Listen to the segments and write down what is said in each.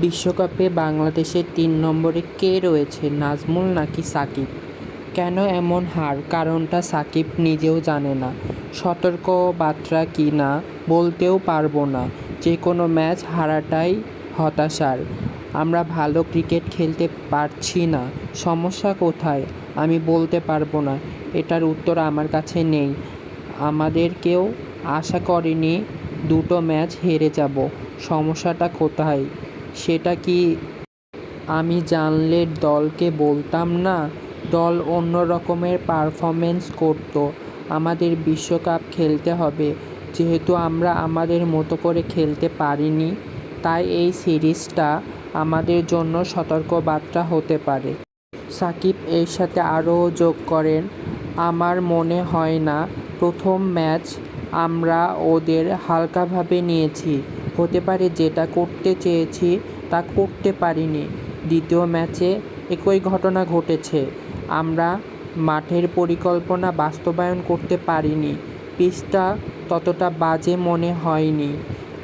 বিশ্বকাপে বাংলাদেশের তিন নম্বরে কে রয়েছে? নাজমুল নাকি সাকিব? কেন এমন হার? কারণটা সাকিব নিজেও জানে না। সতর্ক বার্তা কি না বলতেও পারব না। যে কোনো ম্যাচ হারাটাই হতাশার। আমরা ভালো ক্রিকেট খেলতে পারছি না। সমস্যা কোথায়? আমি বলতে পারব না। এটার উত্তর আমার কাছে নেই। আমাদের কেউ আশা করেনি দুটো ম্যাচ হেরে যাব। সমস্যাটা কোথায়? সেটা কি আমি জানলে দলকে বলতাম না? দল অন্য রকমের পারফরমেন্স করতো। আমাদের বিশ্বকাপ খেলতে হবে। যেহেতু আমরা আমাদের মতো করে খেলতে পারিনি, তাই এই সিরিজটা আমাদের জন্য সতর্কবার্তা হতে পারে। সাকিব এর সাথে আরও যোগ করেন, আমার মনে হয় না, প্রথম ম্যাচ আমরা ওদের হালকাভাবে নিয়েছি। হতে পারে যেটা করতে চেয়েছি তা করতে পারিনি। দ্বিতীয় ম্যাচে একই ঘটনা ঘটেছে। আমরা মাঠের পরিকল্পনা বাস্তবায়ন করতে পারিনি। পিচটা ততটা বাজে মনে হয়নি।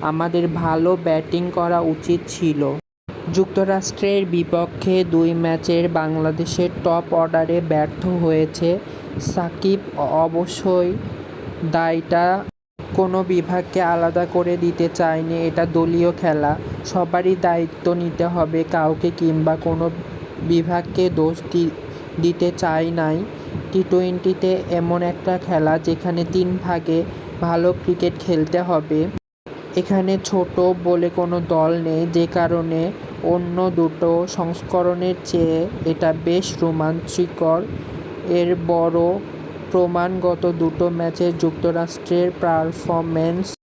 আমাদের ভালো ব্যাটিং করা উচিত ছিল। যুক্তরাষ্ট্রের বিপক্ষে দুই ম্যাচের বাংলাদেশের টপ অর্ডারে ব্যর্থ হয়েছে সাকিব। অবশ্যই দায়টা কোনো বিভাগকে আলাদা করে দিতে চায়নি, এটা দলীয় খেলা। সবারই দায়িত্ব নিতে হবে, কাউকে কিংবা কোনো বিভাগকে দোষ দিতে চাই নাই। টি টোয়েন্টিতে এমন একটা খেলা যেখানে তিন ভাগে ভালো ক্রিকেট খেলতে হবে। এখানে ছোট বলে কোনো দল নেই, যে কারণে অন্য দুটো সংস্করণের চেয়ে এটা বেশ রোমাঞ্চকর। এর বড় প্রমাণগত দুটো ম্যাচে যুক্তরাষ্ট্রের পারফরমেন্স